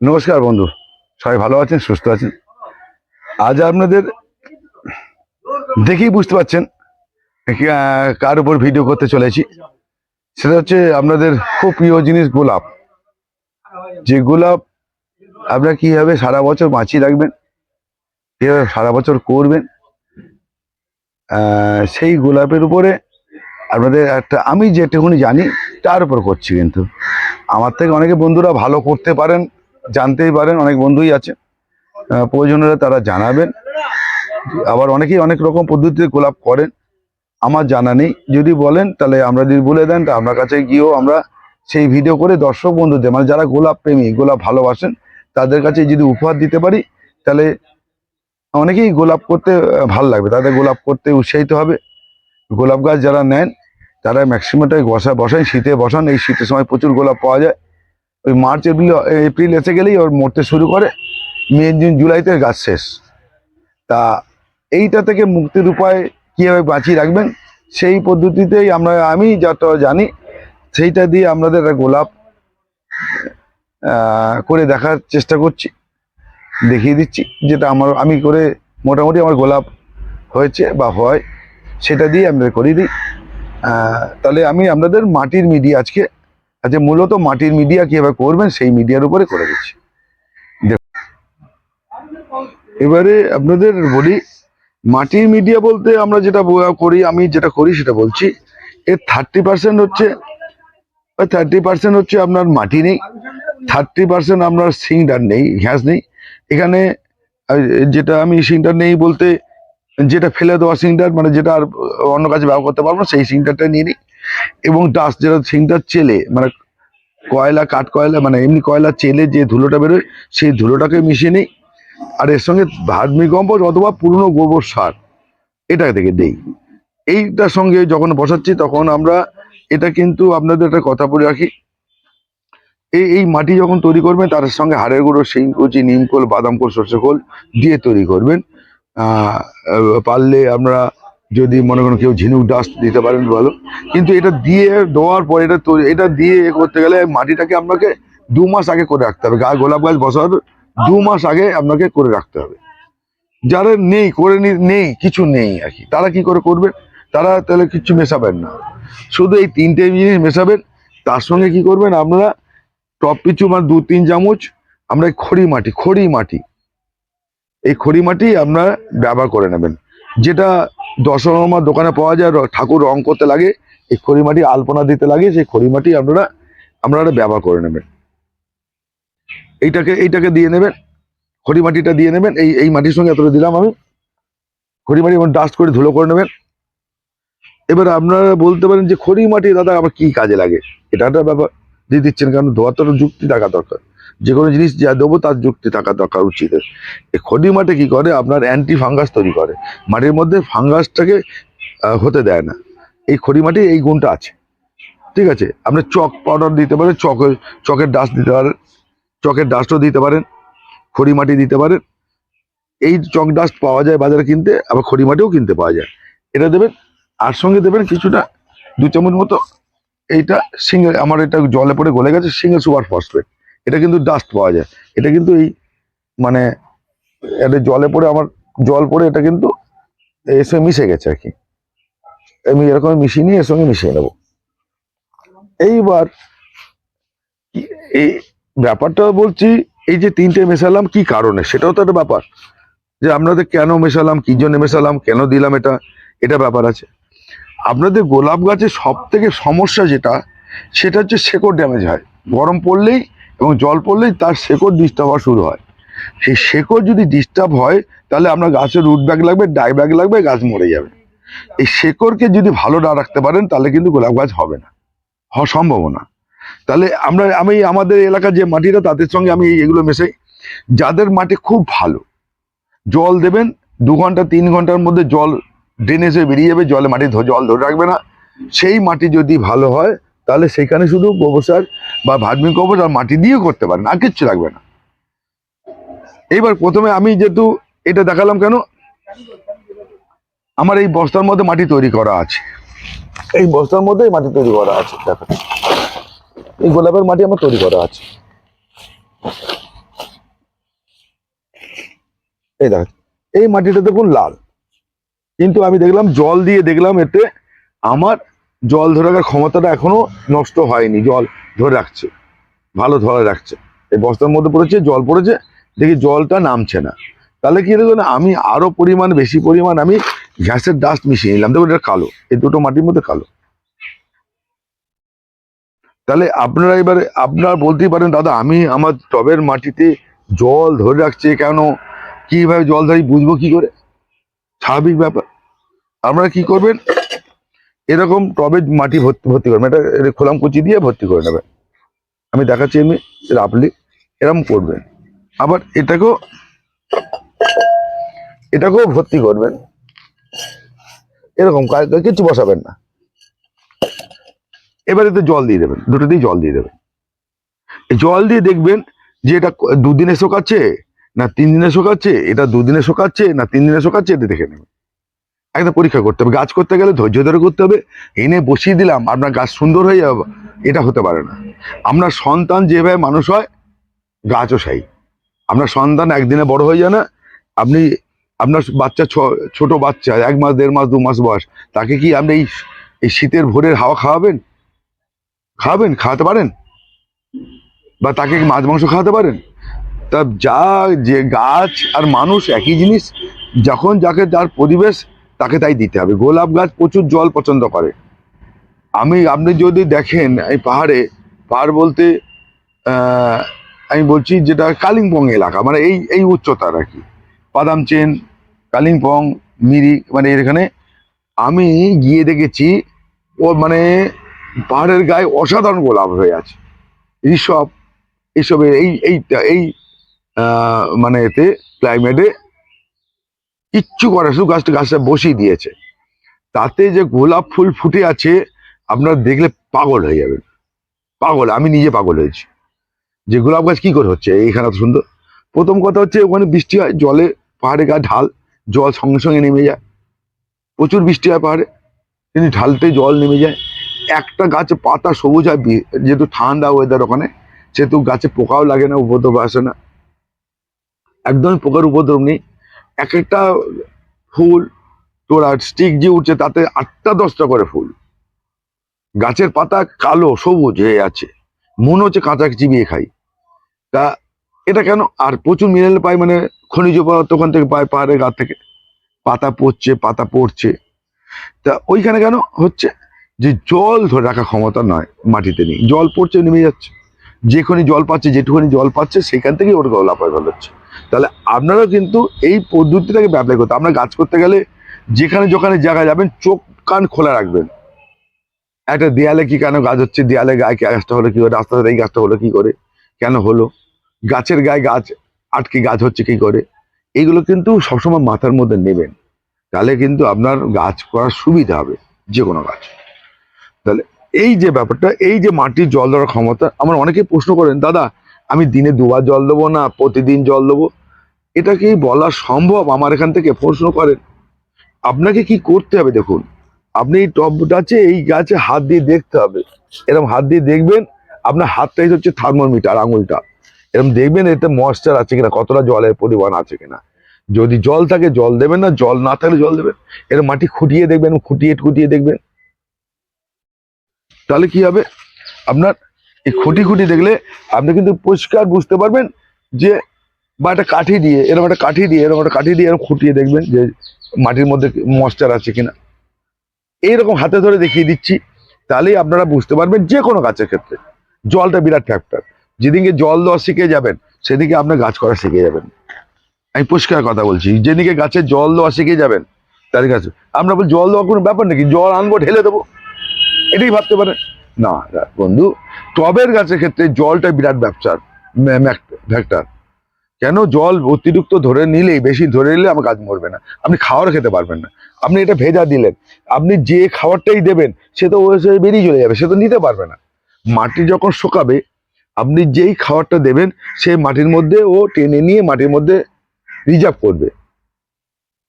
নমস্কার বন্ধু। সবাই ভালো আছেন, সুস্থ আছেন? আজ আপনাদের দেখেই বুঝতে পারছেন কার উপর ভিডিও করতে চলেছি। সেটা হচ্ছে আপনাদের খুব প্রিয় জিনিস গোলাপ। যে গোলাপ আপনারা কীভাবে সারা বছর বাঁচিয়ে রাখবেন, কীভাবে সারা বছর করবেন সেই গোলাপের উপরে আপনাদের একটা, আমি যেটুকুনি জানি, তার উপর করছি কিন্তু। আমার থেকে অনেকে বন্ধুরা ভালো করতে পারেন জানতেই পারেন, অনেক বন্ধুই আছে। প্রয়োজন হলে তারা জানাবেন। আবার অনেকেই অনেক রকম পদ্ধতিতে গোলাপ করেন। আমার জানা নেই। যদি বলেন, তাহলে আমরা যদি বলে দেন, তা আপনার কাছে গিয়েও আমরা সেই ভিডিও করে দর্শক বন্ধুদের মানে যারা গোলাপ প্রেমী, গোলাপ ভালোবাসেন, তাদের কাছে যদি উপহার দিতে পারি, তাহলে অনেকেই গোলাপ করতে ভালো লাগবে। তাদের গোলাপ করতে উৎসাহিত হবে। গোলাপ গাছ যারা নেন, তারা ম্যাক্সিমামটাই বসা বসান শীতে বসান। এই শীতের সময় প্রচুর গোলাপ পাওয়া যায়। ওই মার্চ, এপ্রিল এপ্রিল এসে গেলেই ওর মরতে শুরু করে। মে, জুন, জুলাইতে গাছ শেষ। তা এইটা থেকে মুক্তির উপায় কীভাবে বাঁচিয়ে রাখবেন, সেই পদ্ধতিতেই আমরা, আমি যত জানি, সেইটা দিয়ে একটা গোলাপ করে দেখার চেষ্টা করছি, দেখিয়ে দিচ্ছি, যেটা আমার, আমি করে মোটামুটি আমার গোলাপ হয়েছে বা হয়, সেটা দিয়ে আমরা করিয়ে দিই। তাহলে আমি আপনাদের মাটির মিডিয়া আজকে আচ্ছা মূলত মাটির মিডিয়া কীভাবে করবেন, সেই মিডিয়ার উপরে করে দিচ্ছি। এবারে আপনাদের বলি, মাটির মিডিয়া বলতে আমরা যেটা করি, আমি যেটা করি সেটা বলছি, এর থার্টি পার্সেন্ট হচ্ছে থার্টি পার্সেন্ট হচ্ছে আপনার মাটি নেই থার্টি পার্সেন্ট আপনার সিংডার নেই ঘ্যাস নেই এখানে যেটা আমি সিংডার নেই বলতে, যেটা ফেলে দেওয়া সিংটার মানে যেটা আর অন্য কাজে ব্যবহার করতে পারব সেই সিংটারটা নিয়ে নিই এবং ডাস্ট যেটা সিংটার চেলে মানে কয়লা, কাঠ কয়লা মানে এমনি কয়লা চেলে যে ধুলোটা বেরোয়, সেই ধুলোটাকে মিশিয়ে নিই। আর এর সঙ্গে ভার্মি কম্পোস্ট অথবা পুরনো গোবর সার এটা থেকে দেই। এইটার সঙ্গে যখন বসাচ্ছি, তখন আমরা এটা কিন্তু আপনাদের একটা কথা বলে রাখি। এই এই মাটি যখন তৈরি করবেন, তার সঙ্গে হাড়ের গুঁড়ো শিংকুচি নিমকোল বাদাম কোল সর্ষে খোল দিয়ে তৈরি করবেন। পারলে আমরা যদি মনে করেন কেউ ঝিনুক ডাস্ট দিতে পারেন ভালো কিন্তু এটা দিয়ে দেওয়ার পর এটা এটা দিয়ে করতে গেলে মাটিটাকে আপনাকে দু মাস আগে করে রাখতে হবে। গা গোলাপ গাছ বসার দু মাস আগে আপনাকে করে রাখতে হবে। যারা নেই, করে নেই, কিছু নেই আর কি। তারা কি করে করবে? তারা তাহলে কিছু মেশাবেন না। শুধু এই তিনটে জিনিস মেশাবেন, তার সঙ্গে কি করবেন আপনারা? টপ পিছু মানে দু তিন চামচ আমরা খড়ি মাটি খড়ি মাটি। এই খড়ি মাটি আপনারা ব্যবহার করে নেবেন। যেটা দশরমার দোকানে পাওয়া যায় ঠাকুর রং করতে লাগে, এই খড়ি মাটি আলপনা দিতে লাগে, সেই খড়ি মাটি আপনারা আপনারা ব্যবহার করে নেবেন। এইটাকে এইটাকে দিয়ে নেবেন খড়ি মাটিটা দিয়ে নেবেন, এই এই মাটির সঙ্গে এতটা দিলাম আমি। খড়ি মাটি এবং ডাস্ট করে ধুলো করে নেবেন। এবার আপনারা বলতে পারেন যে খড়ি মাটি দাদা, আবার কি কাজে লাগে? এটা একটা ব্যাপার। দিয়ে দিচ্ছেন কারণ ধোয়ার তো যুক্তি থাকা দরকার। যে কোনো জিনিস যা দেবো তার যুক্তি থাকা দরকার উচিত। এই খড়ি মাটি কি করে? আপনার অ্যান্টি ফাঙ্গাস তৈরি করে। মাটির মধ্যে ফাঙ্গাসটাকে হতে দেয় না। এই খড়ি মাটি এই গুণটা আছে। ঠিক আছে? আপনি চক পাউডার দিতে পারেন চকের চকের ডাস্ট দিতে পারেন, চকের ডাস্টও দিতে পারেন, খড়ি মাটি দিতে পারেন। এই চক ডাস্ট পাওয়া যায় বাজারে কিনতে, আবার খড়ি মাটিও কিনতে পাওয়া যায়। এটা দেবেন, আর সঙ্গে দেবেন কিছুটা, দু চামচ মতো এইটা সিঙ্গেল আমার এটা জলে পড়ে গলে গেছে সিঙ্গেল সুপার ফসফেট। এটা কিন্তু ডাস্ট পাওয়া যায়। এটা কিন্তু এই মানে এটা জলে পড়ে আমার জল পড়ে এটা কিন্তু এর সঙ্গে মিশে গেছে আর কি। আমি এরকম মিশিয়ে নিয়ে এর সঙ্গে মিশিয়ে নেব। এইবার এই ব্যাপারটা বলছি, এই যে তিনটে মেশালাম কি কারণে? সেটাও তো একটা ব্যাপার। যে আপনাদের কেন মেশালাম, কি জন্য মেশালাম, কেন দিলাম এটা? এটা ব্যাপার আছে। আপনাদের গোলাপ গাছের সব থেকে সমস্যা যেটা, সেটা হচ্ছে শেকড় ড্যামেজ হয়। গরম পড়লেই এবং জল পড়লেই তার শেকড় ডিস্টার্ব হওয়া শুরু হয়। সেই শেকড় যদি ডিস্টার্ব হয়, তাহলে আপনার গাছের রুট ব্যাগ লাগবে ডাই ব্যাগ লাগবে, গাছ মরে যাবে। এই শেকড়কে যদি ভালো না রাখতে পারেন, তাহলে কিন্তু গোলাপ গাছ হবে না। হওয়া সম্ভব না তাহলে আমরা, আমি আমাদের এলাকার যে মাটিটা, তাদের সঙ্গে আমি এগুলো মেশাই। যাদের মাটি খুব ভালো, জল দেবেন, দু ঘণ্টা, তিন ঘণ্টার মধ্যে জল ড্রেনেজে বেরিয়ে যাবে, জলে মাটি জল ধরে রাখবে না। সেই মাটি যদি ভালো হয়, তাহলে সেখানে শুধু গোবর সার বা ভার্মি কম্পোস্ট আর মাটি দিয়েও করতে পারেন, আর কিচ্ছু লাগবে না। এইবার প্রথমে আমি যেহেতু এটা দেখালাম কেন, আমার এই বস্তার মধ্যে মাটি তৈরি করা আছে। এই বস্তার মধ্যেই মাটি তৈরি করা আছে, দেখো। এই গোলাপের মাটি আমার তৈরি করা আছে। এই দেখ, এই মাটিটা দেখুন লাল। কিন্তু আমি দেখলাম জল দিয়ে দেখলাম এতে আমার জল ধরে রাখার ক্ষমতাটা এখনও নষ্ট হয়নি, জল ধরে রাখছে, ভালো ধরে রাখছে। এই বস্তার মধ্যে পড়েছে, জল পড়েছে, দেখি জলটা নামছে না। তাহলে কি দেখুন আমি আরও পরিমাণ, বেশি পরিমাণ আমি গ্যাসের ডাস্ট মিশিয়ে নিলাম। দেখুন, এটা কালো, এই দুটো মাটির মধ্যে কালো। তাহলে আপনারা এবারে, আপনারা বলতেই পারেন, দাদা, আমি আমার টবের মাটিতে জল ধরে রাখছে, কেন? কীভাবে জল ধরি, বুঝব কি করে? স্বাভাবিক ব্যাপার। আপনারা কি করবেন এরকম টবে মাটি ভর্তি ভর্তি করবেন এটা খোলাম কুচি দিয়ে ভর্তি করে নেবেন আমি দেখাচ্ছি এমনি রাপলি এরকম করবেন আবার এটাকেও এটাকেও ভর্তি করবেন। এরকম কিছু বসাবেন না। এবার এতে জল দিয়ে দেবেন দুটোতেই জল দিয়ে দেবেন। জল দিয়ে দেখবেন যে এটা দুদিনে শোকাচ্ছে, না তিন দিনে শোকাচ্ছে, এটা দুদিনে শোকাচ্ছে, না তিন দিনে শোকাচ্ছে, এটা দেখে নেবেন। একদম পরীক্ষা করতে হবে। গাছ করতে গেলে ধৈর্য ধরে করতে হবে। এনে বসিয়ে দিলাম, আপনার গাছ সুন্দর হয়ে যাবে। এটা হতে পারে না। আপনার সন্তান যেভাবে মানুষ হয়, গাছও সেই। আপনার সন্তান একদিনে বড় হয়ে যায় না। আপনি, আপনার বাচ্চা ছোট বাচ্চা, এক মাস, দেড় মাস, দু মাস বয়স, তাকে কি আপনি এই শীতের ভোরের হাওয়া খাওয়াবেন? খাওয়াবেন খাওয়াতে পারেন? বা তাকে মাছ, মাংস খাওয়াতে পারেন? তা যা, যে গাছ আর মানুষ একই জিনিস, যখন যাকে, যার পরিবেশ তাকে তাই দিতে হবে। গোলাপ গাছ প্রচুর জল পছন্দ করে। আমি, আপনি যদি দেখেন এই পাহাড়ে, পাহাড় বলতে আমি বলছি যেটা কালিম্পং এলাকা মানে এই এই উচ্চতার আর কি। বাদাম চেন, কালিম্পং, মিরি মানে এখানে। আমি গিয়ে দেখেছি, ও মানে পাহাড়ের গায়ে অসাধারণ গোলাপ হয়ে আছে। ঋষভ এইসবের এই এই এই মানে এতে ক্লাইমেটে কিচ্ছু করে শুধু গাছটা গাছটা বসিয়ে দিয়েছে। তাতে যে গোলাপ ফুল ফুটে আছে, আপনারা দেখলে পাগল হয়ে যাবেন। পাগল, আমি নিজে পাগল হয়েছি। যে গোলাপ গাছ কি করে হচ্ছে? এইখানে এত সুন্দর। প্রথম কথা হচ্ছে, ওখানে বৃষ্টি হয়, জলে পাহাড়ে গা ঢাল, জল সঙ্গে সঙ্গে নেমে যায়। প্রচুর বৃষ্টি হয় পাহাড়ে, কিন্তু ঢালতে জল নেমে যায়। একটা গাছে পাতা সবুজ হয় যেহেতু ঠান্ডা ওয়েদার ওখানে, সেহেতু গাছে পোকাও লাগে না, উপদ্রব আসে না। একদমই পোকার উপদ্রব নেই। এক একটা ফুল তোরা স্টিক যে উঠছে তাতে আটটা দশটা করে ফুল। গাছের পাতা কালো, সবুজ হয়ে আছে। মনে হচ্ছে কাঁচা চিবিয়ে খাই। তা এটা কেন? আর প্রচুর মিনারেল পাই মানে খনিজ পদার্থ ওখান থেকে পায় পাহাড়ের গা থেকে। পাতা পড়ছে পাতা পড়ছে। তা ওইখানে কেন? হচ্ছে যে জল ধরে রাখা ক্ষমতা নয় মাটিতে নেই। জল পড়ছে, নেমে যাচ্ছে। যেখানে জল পাচ্ছে যেটুখানি জল পাচ্ছে, সেখান থেকে ওর গলা হয়ে হচ্ছে। তাহলে আপনারা কিন্তু এই পদ্ধতিটাকে ব্যবহার করতে আপনার গাছ করতে গেলে যেখানে যেখানে জায়গা যাবেন, চোখ কান খোলা রাখবেন। একটা দেয়ালে কি কেন গাছ হচ্ছে? দেয়ালে গায়ে গাছটা হলো কি করে? রাস্তাতে এই গাছটা হলো কি করে? কেন হলো? গাছের গায়ে গাছ আটকে গাছ হচ্ছে কি করে? এইগুলো কিন্তু সবসময় মাথার মধ্যে নেবেন। তাহলে কিন্তু আপনার গাছ করার সুবিধা হবে যে কোনো গাছ। তাহলে এই যে ব্যাপারটা, এই যে মাটির জল দেওয়ার ক্ষমতা, আমার অনেকে প্রশ্ন করেন, দাদা, আমি দিনে দুবার জল দেবো না? প্রতিদিন জল দেবো? এটা কি বলা সম্ভব? আমার এখান থেকে প্রশ্ন করেন। আপনাকে কি করতে হবে দেখুন, আপনি এই টবটা আছে এই গাছে হাত দিয়ে দেখতে হবে। এরকম হাত দিয়ে দেখবেন, আপনার হাতটাই হচ্ছে থার্মোমিটার আঙুলটা। এরকম দেখবেন এতে ময়েশ্চার আছে কিনা, কতটা জলের পরিমাণ আছে কিনা। যদি জল থাকে, জল দেবেন না, জল না থাকলে জল দেবেন। এরকম মাটি খুঁটিয়ে দেখবেন, খুঁটিয়ে খুঁটিয়ে দেখবেন। তাহলে কি হবে? আপনার এই খুঁটি খুঁটি দেখলে আপনি কিন্তু পরিষ্কার বুঝতে পারবেন যে বা একটা কাঠি দিয়ে এরকম একটা কাঠি দিয়ে এরকম একটা কাঠি দিয়ে এরকম খুঁটিয়ে দেখবেন যে মাটির মধ্যে ময়েশ্চার আছে কিনা। এইরকম হাতে ধরে দেখিয়ে দিচ্ছি তাহলেই আপনারা বুঝতে পারবেন যে কোনো গাছের ক্ষেত্রে। জলটা বিরাট ফ্যাক্টর যেদিকে জল দেওয়া শিখে যাবেন সেদিকে আপনার গাছ করা শিখে যাবেন। আমি পরিষ্কার কথা বলছি যেদিকে গাছে জল দেওয়া শিখে যাবেন তার কাছে আমরা বলি জল দেওয়া কোনো ব্যাপার নাকি জল আনব ঢেলে দেবো। এটাই ভাবতে পারেন। না, বন্ধু টবের গাছের ক্ষেত্রে জলটা বিরাট ব্যবসার ফ্যাক্টর কেন জল অতিরিক্ত ধরে নিলেই, বেশি ধরে নিলে আমার গাছ মরবে না। আপনি খাওয়ার খেতে পারবেন না। আপনি এটা ভেজা দিলেন। আপনি যে খাবারটাই দেবেন, সে তো বেরিয়ে চলে যাবে, সে তো নিতে পারবে না। মাটি যখন শুকাবে, আপনি যেই খাবারটা দেবেন সেই মাটির মধ্যে ও টেনে নিয়ে মাটির মধ্যে রিজার্ভ করবে।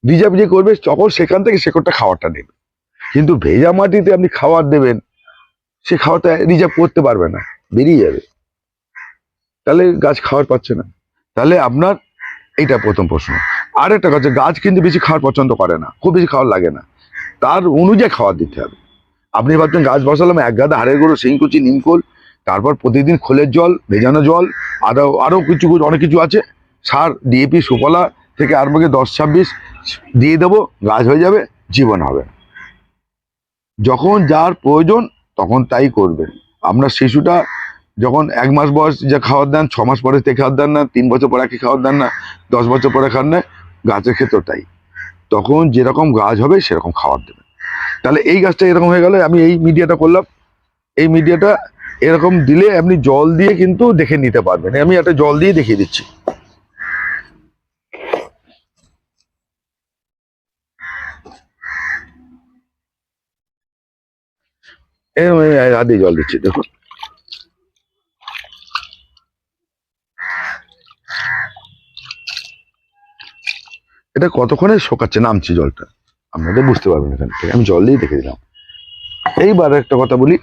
রিজার্ভ যে করবে, তখন সেখান থেকে শেকড়টা খাবারটা নেবে কিন্তু ভেজা মাটিতে আপনি খাবার দেবেন, সে খাবারটা রিজার্ভ করতে পারবে না, বেরিয়ে যাবে। তাহলে গাছ খাবার পাচ্ছে না। তাহলে আপনার এইটা প্রথম প্রশ্ন। আর একটা কথা গাছ কিন্তু বেশি খাওয়ার পছন্দ করে না, খুব বেশি খাওয়ার লাগে না। তার অনুযায়ী খাবার দিতে হবে। আপনি ভাবছেন গাছ বসালাম, এক গাদা হাড়ের গুঁড়ো শিংকুচি নিমকোল তারপর প্রতিদিন খোলের জল, ভেজানো জল আরও আরও কিছু, অনেক কিছু আছে। সার ডিএপি সুফলা থেকে আরম্ভ করে দশ, ছাব্বিশ দিয়ে দেবো, গাছ হয়ে যাবে, জীবন হবে। যখন যার প্রয়োজন, তখন তাই করবেন আপনার শিশুটা যখন এক মাস বয়স যে খাবার দেন, ছ মাস পরে থেকে খাবার দেন না, তিন বছর পরে কি খাবার দেন না, দশ বছর পরে খান না, গাছের ক্ষেত্রেও তাই। তখন যেরকম গাছ হবে, সেরকম খাবার দেবেন। তাহলে এই গাছটা এরকম হয়ে গেলে, আমি এই মিডিয়াটা করলাম। এই মিডিয়াটা এরকম দিলে আপনি জল দিয়ে কিন্তু দেখে নিতে পারবেন। আমি একটা জল দিয়ে দেখিয়ে দিচ্ছি। এরকম দিয়ে জল দিচ্ছি, দেখুন। এটা কতক্ষণে শোকাচ্ছে? নামছে জলটা। আপনাদের বুঝতে পারবেন এখান থেকে আমি জল দিয়ে দেখে দিলাম। এইবার একটা কথা বলি,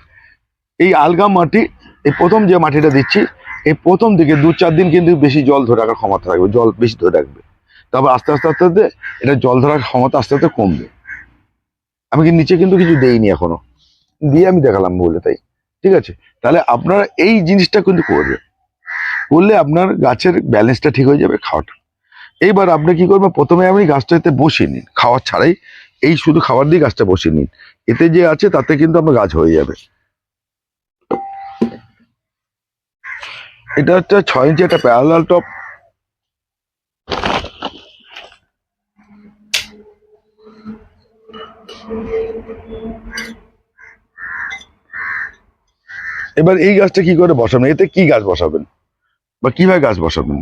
এই আলগা মাটি, এই প্রথম যে মাটিটা দিচ্ছি, এই প্রথম দিকে দু চার দিন কিন্তু বেশি জল ধরে রাখার ক্ষমতা থাকবে, জল বেশি ধরে রাখবে। তারপর আস্তে আস্তে আস্তে আস্তে এটা জল ধরার ক্ষমতা আস্তে আস্তে কমবে। আমি কি নিচে কিন্তু কিছু দেইনি এখনও। দিয়ে আমি দেখালাম বলে, তাই? ঠিক আছে? তাহলে আপনারা এই জিনিসটা কিন্তু করবে করলে আপনার গাছের ব্যালেন্সটা ঠিক হয়ে যাবে, খাওয়াটা। এইবার আপনি কি করবেন? প্রথমে আপনি গাছটা এতে বসিয়ে নিন। খাওয়ার ছাড়াই এই শুধু খাবার দিয়ে গাছটা বসিয়ে নিন। এতে যে আছে, তাতে কিন্তু আপনার গাছ হয়ে যাবে। এটা হচ্ছে ছয় ইঞ্চি একটা প্যারালাল টপ এবার এই গাছটা কি করে বসাবেন? এতে কি গাছ বসাবেন? বা কীভাবে গাছ বসাবেন?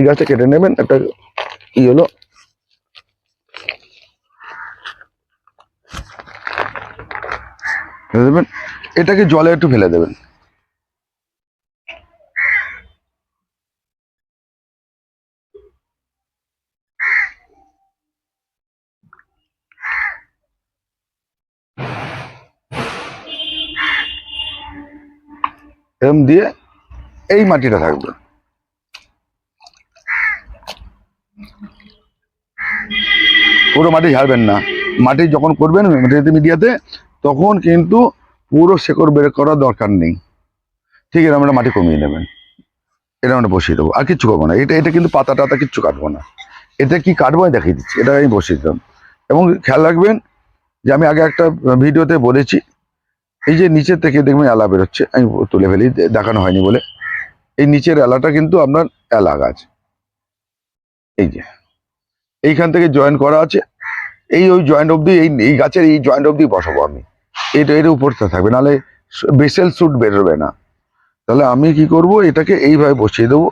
এই গাছটা কেটে নেবেন, একটা ই হলো। দেবেন এটাকে জলে একটু ফেলে দেবেন। এরম দিয়ে এই মাটিটা থাকবে। পুরো মাটি ঝাড়বেন না। মাটি যখন করবেন মিডিয়াতে, তখন কিন্তু পুরো শেকড় বের করার দরকার নেই। ঠিক আছে আমরা মাটি কমিয়ে নেবেন। এটা আমরা বসিয়ে দেবো। আর কিচ্ছু করব না। এটা এটা কিন্তু পাতা টাতা কিচ্ছু কাটবো না। এটা কি কাটবো আমি দেখিয়ে দিচ্ছি। এটা আমি বসিয়ে দিলাম। এবং খেয়াল রাখবেন যে আমি আগে একটা ভিডিওতে বলেছি, এই যে নিচের থেকে দেখবেন এলা বেরোচ্ছে। আমি তুলে ফেলি, দেখানো হয়নি বলে। এই নিচের এলাটা কিন্তু আপনার এলা গাছ। এই যে, এইখান থেকে জয়েন করা আছে। এই ওই জয়েন্ট অবধি, এই এই গাছের এই জয়েন্ট অবধি বসাবো আমি। এটা এর উপরটা থাকবে, নাহলে বেসেল স্যুট বেরোবে না। তাহলে আমি কি করব, এটাকে এইভাবে বসিয়ে দেবো।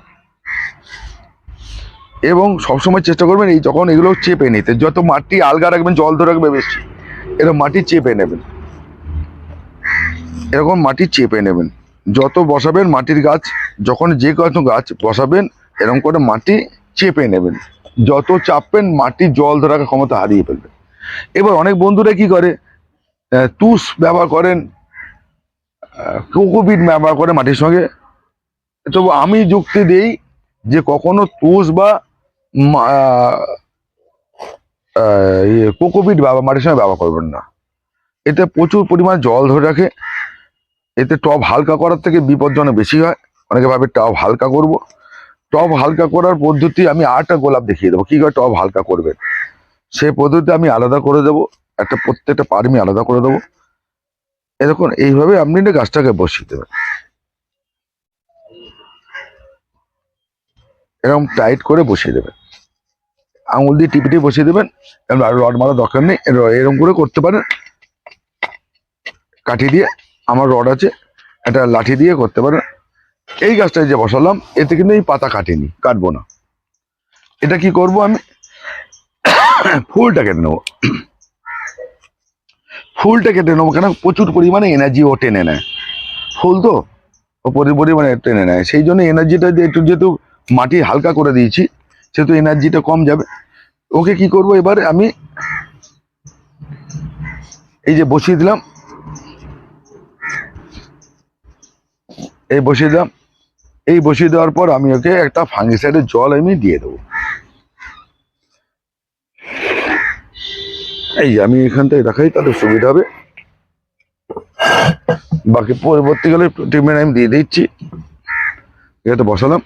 এবং সবসময় চেষ্টা করবেন এই যখন এগুলো চেপে নিতে, যত মাটি আলগা রাখবেন, জল ধরে রাখবে বেশি, এরকম মাটি চেপে নেবেন। এরকম মাটি চেপে নেবেন। যত বসাবেন মাটির গাছ, যখন যে কোনো গাছ বসাবেন, এরকম করে মাটি চেপে নেবেন। যত চাপবেন মাটি জল ধরার ক্ষমতা হারিয়ে ফেলবে এবার অনেক বন্ধুরা কি করে? তুষ ব্যবহার করেন কোকোপিট ব্যবহার করে মাটির সঙ্গে। তবু আমি যুক্তি দেই যে কখনো তুষ বা ইয়ে কোকোপিট ব্যবহার মাটির সঙ্গে ব্যবহার করবেন না। এতে প্রচুর পরিমাণ জল ধরে রাখে। এতে টব হালকা করার থেকে বিপজ্জনক বেশি হয়। অনেকে ভাবে টব হালকা করব। টব হালকা করার পদ্ধতি আমি আটটা গোলাপ দেখিয়ে দেবো। কি করে টব হালকা করবেন সে পদ্ধতি আমি আলাদা করে দেবো। একটা প্রত্যেকটা পার আমি আলাদা করে দেবো। এরকম এইভাবে আপনি না গাছটাকে বসিয়ে দেবেন। এরকম টাইট করে বসিয়ে দেবেন। আঙুল দিয়ে টিপে টিপে বসিয়ে দেবেন। আর রড মারার দরকার নেই। এর- এরকম করে করতে পারেন। কাঠি দিয়ে, আমার রড আছে। একটা লাঠি দিয়ে করতে পারেন। এই গাছটা যে বসালাম, এতে কিন্তু এই পাতা কাটেনি, কাটবো না। এটা কি করব আমি? ফুলটা কেটে নেব। ফুলটা কেটে নেব কেন? প্রচুর পরিমাণে এনার্জি ও টেনে নেয়। ফুল তো, ও পরিমাণে টেনে নেয়। সেই জন্য এনার্জিটা দিয়ে একটু যেহেতু মাটি হালকা করে দিয়েছি, সেহেতু এনার্জিটা কম যাবে। ওকে কি করব এবারে আমি? এই যে বসিয়ে দিলাম। এই বসিয়ে দিলাম। এই বসিয়ে দেওয়ার পর আমি ওকে একটা ফাঙ্গিসাইডের জল আমি দিয়ে দেবো। এই আমি এখান থেকে রাখাই তাহলে সুবিধা হবে। বাকি পরবর্তীকালে ট্রিটমেন্ট আমি দিয়ে দিচ্ছি। এটা বসালাম।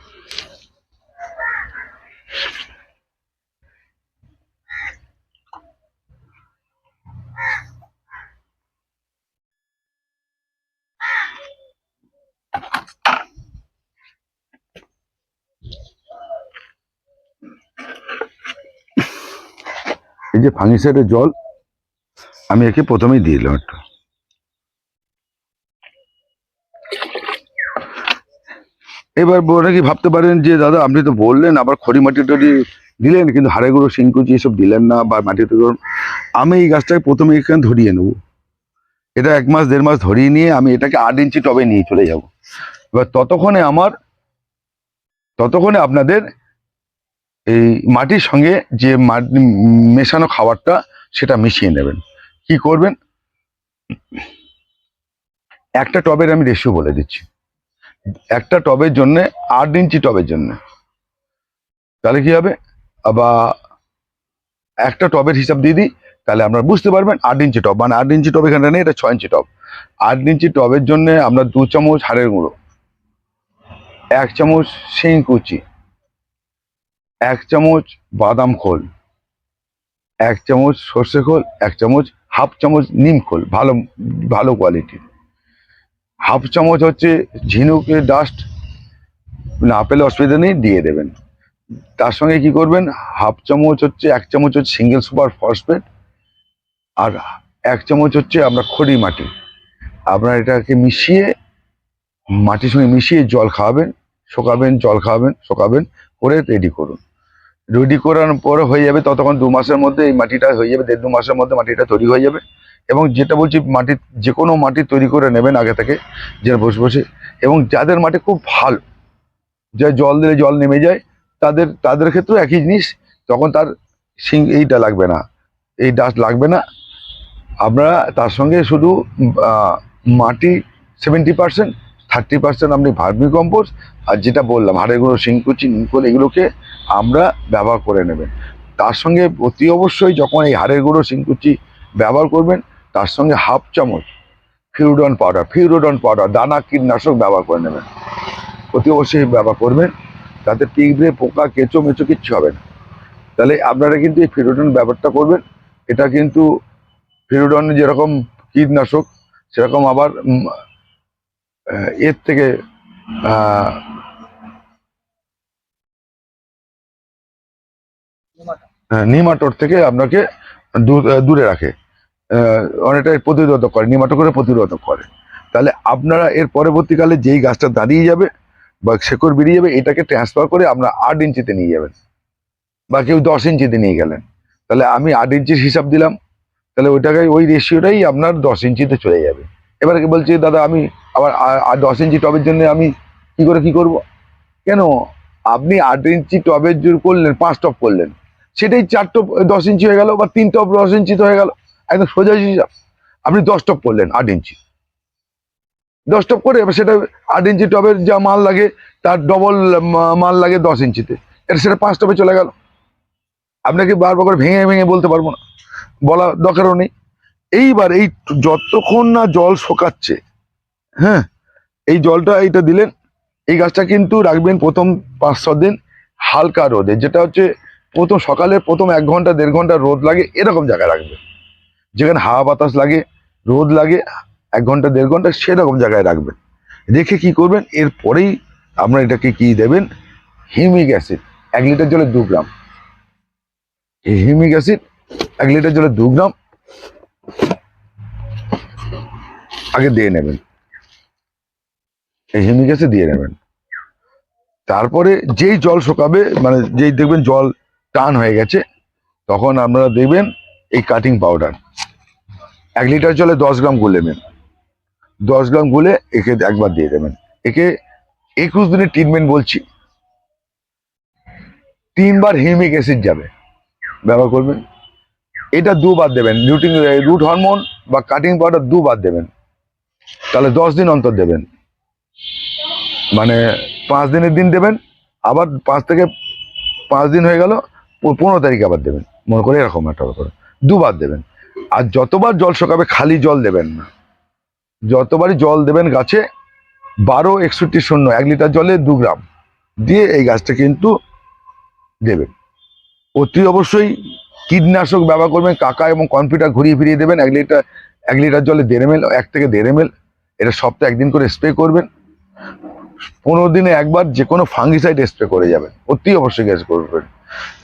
এই যে ফাঙ্গিসাইডের জল, আমি একে প্রথমেই দিয়ে দিলাম একটু। এবার কি ভাবতে পারেন যে, দাদা, আপনি তো বললেন, আবার খড়ি মাটি টড়ি দিলেন, কিন্তু হাড়ে গুঁড়ো, শিংকুচি এসব দিলেন না, বা মাটি আমি এই গাছটাকে প্রথমে এখানে ধরিয়ে নেব। এটা এক মাস, দেড় মাস ধরিয়ে নিয়ে আমি এটাকে আট ইঞ্চি টবে নিয়ে চলে যাব। এবার ততক্ষণে আমার, ততক্ষণে আপনাদের এই মাটির সঙ্গে যে মেশানো খাবারটা, সেটা মিশিয়ে নেবেন। কি করবেন? একটা টবের আমি রেশিও বলে দিচ্ছি। একটা টবের জন্য, আট ইঞ্চি টবের জন্য। তাহলে কি হবে? বা একটা টবের হিসাব দিয়ে দিই, তাহলে আপনারা বুঝতে পারবেন, আট ইঞ্চি টব। মানে আট ইঞ্চি টব এখানে নেই, এটা ছয় ইঞ্চি টব। আট ইঞ্চি টবের জন্য আমরা দু চামচ হাড়ের গুঁড়ো, এক চামচ শিংকুচি এক চামচ বাদাম খোল, এক চামচ সর্ষে খোল, এক চামচ, হাফ চামচ নিম খোল, ভালো ভালো কোয়ালিটির হাফ চামচ হচ্ছে ঝিনুকের ডাস্ট না পেলে অসুবিধা নেই, দিয়ে দেবেন। তার সঙ্গে কি করবেন? হাফ চামচ হচ্ছে, এক চামচ হচ্ছে সিঙ্গেল সুপার ফসফেট আর এক চামচ হচ্ছে আমরা খড়ি মাটি। আপনার এটাকে মিশিয়ে, মাটির সঙ্গে মিশিয়ে জল খাওয়াবেন, শোকাবেন, জল খাওয়াবেন, শোকাবেন, করে রেডি করুন। রেডি করার পরে হয়ে যাবে, ততক্ষণ দু মাসের মধ্যে এই মাটিটা হয়ে যাবে, দেড় দু মাসের মধ্যে মাটিটা তৈরি হয়ে যাবে। এবং যেটা বলছি, মাটি যে কোনো মাটি তৈরি করে নেবেন আগে থেকে যেটা বসে বসে। এবং যাদের মাটি খুব ভালো, যে জল দিলে জল নেমে যায়, তাদের তাদের ক্ষেত্রেও একই জিনিস, তখন তার সিং এইটা লাগবে না, এই ডাস্ট লাগবে না। আপনারা তার সঙ্গে শুধু মাটি সেভেন্টি পার্সেন্ট থার্টি পার্সেন্ট আপনি ভার্মি কম্পোস্ট আর যেটা বললাম, হাড়ের গুঁড়ো শিংকুচি নিমকোল এগুলোকে আমরা ব্যবহার করে নেবেন। তার সঙ্গে অতি অবশ্যই যখন এই হাড়ের গুঁড়ো শিংকুচি ব্যবহার করবেন, তার সঙ্গে হাফ চামচ ফিউডন পাউডার, ফিউরোডন পাউডার, দানা কীটনাশক ব্যবহার করে নেবেন। অতি অবশ্যই ব্যবহার করবেন তাতে পিঁপড়ে পোকা, কেঁচো, মেচো কিচ্ছু হবে না। তাহলে আপনারা কিন্তু এই ফিরোডন ব্যবহারটা করবেন। এটা কিন্তু ফিরোডন যেরকম কীটনাশক, সেরকম আবার এর থেকে নিমাটোর থেকে আপনাকে দূর- রাখে। অনেকটাই প্রতিরোধক করে নিমাটোকরে প্রতিরোধক করে। তাহলে আপনারা এর পরবর্তীকালে যেই গাছটা দাঁড়িয়ে যাবে বা শেকড় বেরিয়ে যাবে, এটাকে ট্রান্সফার করে আমরা আট ইঞ্চিতে নিয়ে যাবেন। বা কেউ দশ ইঞ্চিতে নিয়ে গেলেন। তাহলে আমি আট ইঞ্চির হিসাব দিলাম। তাহলে ওইটাকে ওই রেশিওটাই আপনার দশ ইঞ্চিতে চলে যাবে। এবার বলছি, দাদা, আমি আবার দশ ইঞ্চি টবের জন্য আমি কি করে কি করব? কেন? আপনি আট ইঞ্চি টবের জোর করলেন, পাঁচ টপ করলেন। সেটাই চার টপ দশ ইঞ্চি হয়ে গেল বা তিন টপ দশ ইঞ্চিতে হয়ে গেল। একদম সোজা হিসাব। আপনি দশ টপ করলেন আট ইঞ্চি। দশ টপ করে এবার সেটা আট ইঞ্চি টবের যা মাল লাগে, তার ডবল মাল লাগে দশ ইঞ্চিতে। এটা সেটা পাঁচ টপে চলে গেল। আপনাকে বারবার করে ভেঙে ভেঙে বলতে পারব না। বলা দরকারও নেই। এইবার এই যতক্ষণ না জল শোকাচ্ছে হ্যাঁ এই জলটা এইটা দিলেন, এই গাছটা কিন্তু রাখবেন প্রথম পাঁচ ছ দিন হালকা রোদে, যেটা হচ্ছে প্রথম সকালে প্রথম এক ঘণ্টা, দেড় ঘণ্টা রোদ লাগে, এরকম জায়গায় রাখবেন। যেখানে হাওয়া বাতাস লাগে, রোদ লাগে, এক ঘণ্টা, দেড় ঘণ্টা সেরকম জায়গায় রাখবেন। রেখে কি করবেন? এরপরেই আপনারা এটাকে কি দেবেন? হিমিক অ্যাসিড, এক লিটার জলে দু গ্রাম। এই হিউমিক অ্যাসিড, এক লিটার জলে দু গ্রাম আগে দিয়ে নেবেন। এই হিউমিক অ্যাসিড দিয়ে নেবেন। তারপরে যেই জল শুকাবে মানে যেই দেখবেন জল টান হয়ে গেছে, তখন আপনারা দেখবেন এই কাটিং পাউডার এক লিটার জলে দশ গ্রাম গুলে নেবেন। দশ গ্রাম গুলে একে একবার দিয়ে দেবেন। একে একুশ দিনের ট্রিটমেন্ট বলছি। তিনবার হিউমিক অ্যাসিড যাবে। ব্যবহার করবেন। এটা দুবার দেবেন। রুটিন রুট হরমোন বা কাটিং পাউডার দুবার দেবেন। তাহলে দশ দিন অন্তর দেবেন। মানে পাঁচ দিনের দিন দেবেন, আবার পাঁচ থেকে পাঁচ দিন হয়ে গেল পনেরো তারিখে আবার দেবেন। মনে করে এরকম একটা করে দুবার দেবেন। আর যতবার জল শোকাবে, খালি জল দেবেন না। যতবারই জল দেবেন গাছে, বারো একষট্টি শূন্য, এক লিটার জলে দু গ্রাম দিয়ে এই গাছটা কিন্তু দেবেন। অতি অবশ্যই কীটনাশক ব্যবহার করবেন, কাকা এবং কনফিটার ঘুরিয়ে ফিরিয়ে দেবেন, এক লিটার এক লিটার জলে দেড় এমএল এক থেকে দেড় এমএল এটা সপ্তাহে একদিন করে স্প্রে করবেন। পনেরো দিনে একবার যে কোনো ফাঙ্গিসাইড স্প্রে করে যাবেন অতি অবশ্যই গ্যাস করবেন।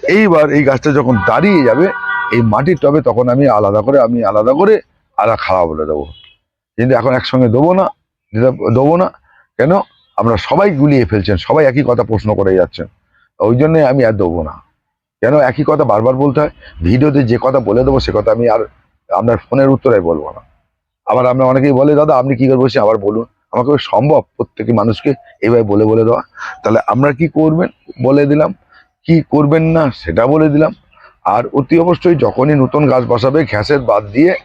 এইবার এই গাছটা যখন দাঁড়িয়ে যাবে, এই মাটির টবে তখন আমি আলাদা করে, আমি আলাদা করে আলাদা খাওয়া বলে দেবো। কিন্তু এখন একসঙ্গে দেবো না দেবো না। কেন? আমরা সবাই গুলিয়ে ফেলছেন, সবাই একই কথা প্রশ্ন করে যাচ্ছেন। ওই জন্যে আমি আর দেবো না। কেন? একই কথা বারবার বলতে হয়। ভিডিওতে যে কথা বলে দেবো, সে কথা আমি আর আপনার ফোনের উত্তরে বলব না। আবার আমরা অনেকেই বলে, দাদা, আপনি কি করে বলছেন? আবার বলুন। আমাকে সম্ভব প্রত্যেকে মানুষকে এইভাবে বলে বলে দেওয়া। তাহলে আমরা কি করবেন? বলে দিলাম। কি করবেন না সেটা বলে দিলাম। আর অতি অবশ্যই যখনই নতুন গাছ বসাবে, ঘ্যাসের বাদ দিয়ে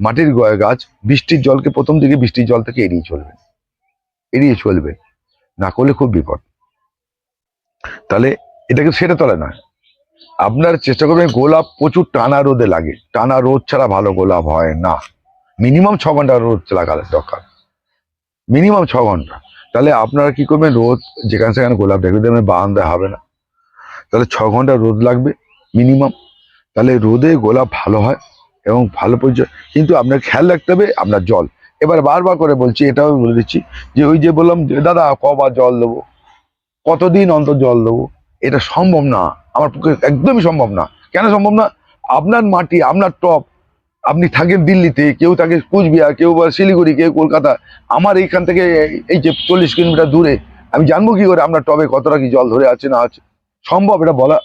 মাটির গ- গাছ, বৃষ্টির জলকে প্রথম দিকে বৃষ্টির জল থেকে এড়িয়ে চলবে। এড়িয়ে চলবে। না করলে খুব বিপদ। তাহলে এটাকে সেটা তলে না। আপনার চেষ্টা করবেন, গোলাপ প্রচুর টানা রোদে লাগে। টানা রোদ ছাড়া ভালো গোলাপ হয় না। মিনিমাম ছ ঘণ্টা রোদ লাগালে দরকার। মিনিমাম ছ ঘণ্টা। তাহলে আপনারা কি করবেন? রোদ যেখানে সেখানে গোলাপ রেখে দেবেন বারান্দায় হবে না। তাহলে ছ ঘণ্টা রোদ লাগবে মিনিমাম। তাহলে রোদে গোলাপ ভালো হয় এবং ভালো পরিচয়। কিন্তু আপনার খেয়াল রাখতে হবে আপনার জল। এবার বারবার করে বলছি, এটাও বলে দিচ্ছি যে ওই যে বললাম দাদা, কবার জল দেবো? কতদিন অন্তর জল দেবো? এটা সম্ভব না। আমার পক্ষে একদমই সম্ভব না। কেন সম্ভব না? আপনার মাটি, আপনার টপ আপনি থাকেন দিল্লিতে, কেউ থাকে কুচবিহার, কেউ বা শিলিগুড়ি, কেউ কলকাতা, আমার এইখান থেকে এই- যে চল্লিশ কিলোমিটার দূরে, আমি জানব কি করে আপনার টবে কতটা কি জল ধরে আছে না আছে? সম্ভব এটা বলা?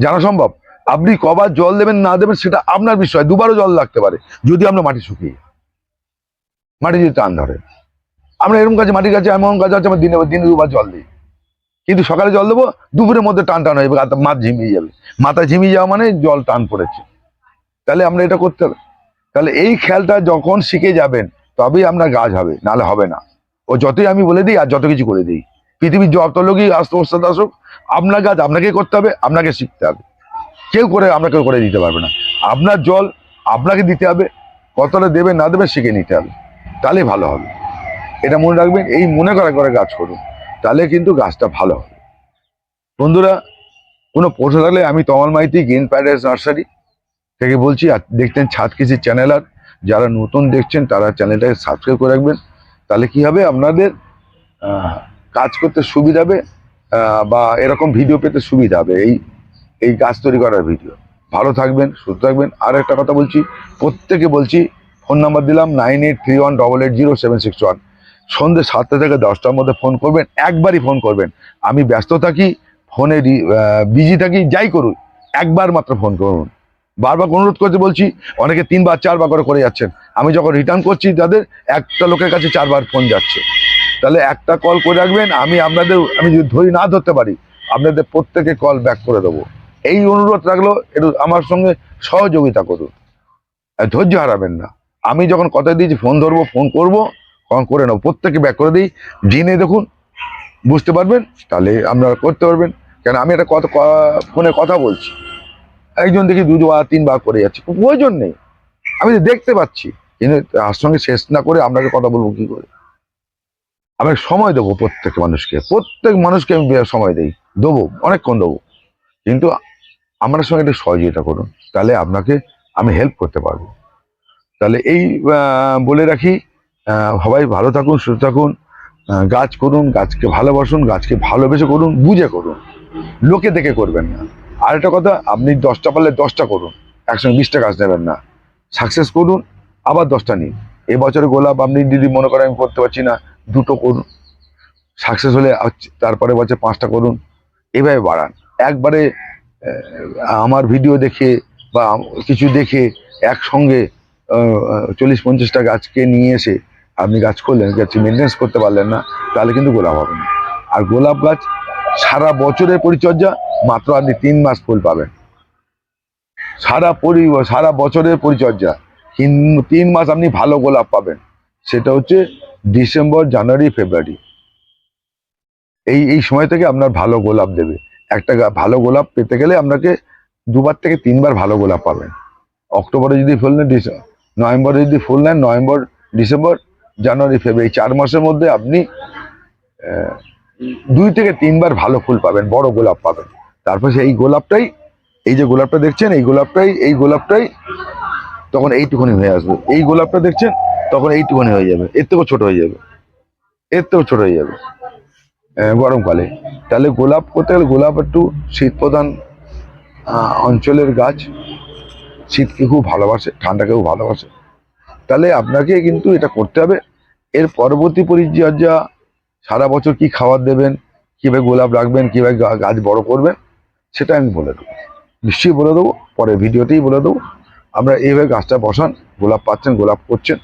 জানা সম্ভব? আপনি কবার জল দেবেন না দেবেন সেটা আপনার বিষয়, দুবারও জল লাগতে পারে, যদি আমরা মাটি শুকিয়ে। মাটি যদি টান ধরে। আমরা এরকম কাছে মাটির কাছে, এমন গাছ আছে, আমরা দিনে দিনে দুবার জল দিই। কিন্তু সকালে জল দেবো, দুপুরের মধ্যে টান টান হয়ে মাথা ঝিমিয়ে যাবে। মাথা ঝিমিয়ে যাওয়া মানে জল টান পড়েছে। তাহলে আমরা এটা করতে হবে। তাহলে এই খেয়ালটা যখন শিখে যাবেন, তবেই আপনার গাছ হবে, নাহলে হবে না। ও যতই আমি বলে দিই, আর যত কিছু করে দিই। পৃথিবীর যত লোকই আসতে ওস্তাদ আসুক, আপনার গাছ আপনাকে করতে হবে, আপনাকে শিখতে হবে। কেউ করে, আমরা কেউ করে দিতে পারবে না। আপনার জল আপনাকে দিতে হবে, কতটা দেবে, না দেবে শিখে নিতে হবে। তাহলে ভালো হবে। এটা মনে রাখবেন, এই মনে করা করে গাছ করুন। তাহলে কিন্তু গাছটা ভালো হবে। বন্ধুরা, কোনো প্রশ্ন থাকলে আমি Tamal Maiti, green paradise nursery থেকে বলছি, আর দেখতেন ছাদ কৃষি চ্যানেল আর যারা নতুন দেখছেন তারা চ্যানেলটাকে সাবস্ক্রাইব করে রাখবেন। তাহলে কি হবে? আপনাদের কাজ করতে সুবিধা হবে বা এরকম ভিডিও পেতে সুবিধা হবে। এই এই গাছ তৈরি করার ভিডিও ভালো থাকবেন, সুস্থ থাকবেন। আর একটা কথা বলছি, প্রত্যেকে বলছি ফোন নাম্বার দিলাম nine eight three one double eight zero seven six one সন্ধ্যে সাতটা থেকে দশটার মধ্যে ফোন করবেন, একবারই ফোন করবেন। আমি ব্যস্ত থাকি ফোনে বিজি থাকি, যাই করুন, একবার মাত্র ফোন করুন। বারবার অনুরোধ করতে বলছি অনেকে তিনবার, চারবার করে করে যাচ্ছেন। আমি যখন রিটার্ন করছি তাদের, একটা লোকের কাছে চারবার ফোন যাচ্ছে। তাহলে একটা কল করে রাখবেন, আমি আপনাদের, আমি যদি ধরি না ধরতে পারি, আপনাদের প্রত্যেকে কল ব্যাক করে দেবো। এই অনুরোধ রাখল, একটু আমার সঙ্গে সহযোগিতা করুন। ধৈর্য হারাবেন না। আমি যখন কথা দিয়েছি ফোন ধরবো ফোন করব তখন করে নেব প্রত্যেকে ব্যাক করে দিই। জেনে দেখুন, বুঝতে পারবেন, তাহলে আপনারা করতে পারবেন। কেন, আমি একটা কথা, ক- ফোনে কথা বলছি। একজন দেখি দুবার তিনবার করে যাচ্ছে প্রয়োজন নেই। আমি দেখতে পাচ্ছি, কিন্তু তার সঙ্গে শেষ না করে আপনাকে কথা বলব কি করে? আমি সময় দেবো প্রত্যেক মানুষকে প্রত্যেক মানুষকে আমি সময় দেই, দেবো, অনেকক্ষণ দেবো। কিন্তু আমার সঙ্গে একটু সহযোগিতা করুন, তাহলে আপনাকে আমি হেল্প করতে পারব। তাহলে এই বলে রাখি সবাই ভালো থাকুন, সুস্থ থাকুন গাছ করুন, গাছকে ভালোবাসুন, গাছকে ভালোবেসে করুন, বুঝে করুন। লোকে দেখে করবেন না। আর একটা কথা, আপনি দশটা পারলে দশটা করুন। একসঙ্গে বিশটা গাছ নেবেন না। সাকসেস করুন, আবার দশটা নিন। এবছরে গোলাপ আপনি যদি মনে করেন আমি করতে পারছি না, দুটো করুন। সাকসেস হলে তারপরে বছর পাঁচটা করুন। এভাবে বাড়ান। একবারে আমার ভিডিও দেখে বা কিছু দেখে একসঙ্গে চল্লিশ পঞ্চাশটা গাছকে নিয়ে এসে আপনি গাছ করলেন গাছ মেনটেন্স করতে পারলেন না, তাহলে কিন্তু গোলাপ হবে না। আর গোলাপ গাছ সারা বছরের পরিচর্যা, মাত্র আপনি তিন মাস ফুল পাবেন। সারা পরি, সারা বছরের পরিচর্যা, তিন মাস আপনি ভালো গোলাপ পাবেন। সেটা হচ্ছে ডিসেম্বর, জানুয়ারি, ফেব্রুয়ারি। এই এই সময় থেকে আপনার ভালো গোলাপ দেবে। একটা ভালো গোলাপ পেতে গেলে আপনাকে দুবার থেকে তিনবার ভালো গোলাপ পাবেন। অক্টোবরে যদি ফুল নেন নভেম্বরে যদি ফুল নেন, নভেম্বর, ডিসেম্বর, জানুয়ারি, ফেব্রুয়ারি চার মাসের মধ্যে আপনি দুই থেকে তিনবার ভালো ফুল পাবেন, বড় গোলাপ পাবেন। তারপর সেই গোলাপটাই, এই যে গোলাপটা দেখছেন, এই গোলাপটাই এই গোলাপটাই, তখন এইটুকুনি হয়ে আসবে। এই গোলাপটা দেখছেন, তখন এইটুকুনি হয়ে যাবে। এর থেকেও ছোট হয়ে যাবে। এর থেকেও ছোট হয়ে যাবে। গরমকালে। তাহলে গোলাপ করতে গেলে গোলাপ একটু শীত প্রধান অঞ্চলের গাছ। শীতকে খুব ভালোবাসে, ঠান্ডাকে খুব ভালোবাসে। তাহলে আপনাকে কিন্তু এটা করতে হবে। এর পরবর্তী পরিচর্যা সারা বছর কি খাবার দেবেন, কীভাবে গোলাপ রাখবেন, কীভাবে গাছ বড় করবেন, সেটা আমি বলে দেবো। নিশ্চয়ই বলে দেবো পরে ভিডিওতেই বলে দেবো। আমরা এইভাবে গাছটা বসান, গোলাপ পাচ্ছেন, গোলাপ করছেন,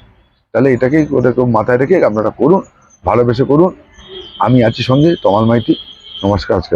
তাহলে এটাকে ওটাকে মাথায় রেখে আপনারা করুন, ভালোবেসে করুন। আমি আছি সঙ্গে তমাল মাইতি। নমস্কার আজকে